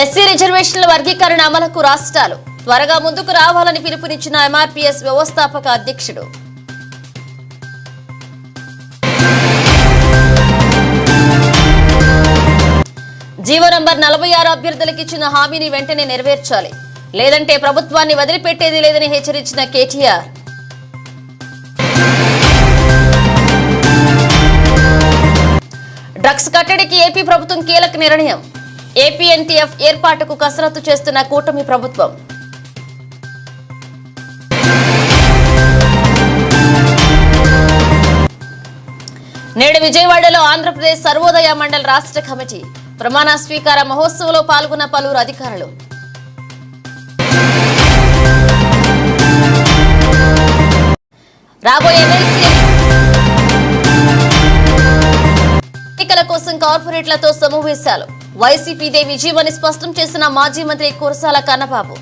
SC రిజర్వేషన్ల వర్గీకరణ అమలుకు రాష్ట్రాలు త్వరగా ముందుకు రావాలని పిలుపునిచ్చిన ఎంఆర్పీఎస్ వ్యవస్థాపక అధ్యక్షుడు. జీవో నంబర్ నలభై ఆరు అభ్యర్థులకు ఇచ్చిన హామీని వెంటనే నెరవేర్చాలి. లేదంటే ప్రభుత్వాన్ని వదిలిపెట్టేది లేదని హెచ్చరించిన కేటీఆర్. డ్రగ్స్ కట్టడికి ఏపీ ప్రభుత్వం కీలక నిర్ణయం. ఏపీఎన్టీఎఫ్ ఏర్పాటుకు కసరత్తు చేస్తున్న కూటమి ప్రభుత్వం. నేడు విజయవాడలో ఆంధ్రప్రదేశ్ సర్వోదయ మండల్ రాష్ట్ర కమిటీ ప్రమాణ స్వీకార మహోత్సవంలో పాల్గొన్న పలువురు అధికారులు. రాబోయే ఎన్నికల కోసం కార్పొరేట్లతో సమావేశాలు. వైసీపీదే విజయమని స్పష్టం చేసిన మాజీ మంత్రి కురసాల కన్నబాబు.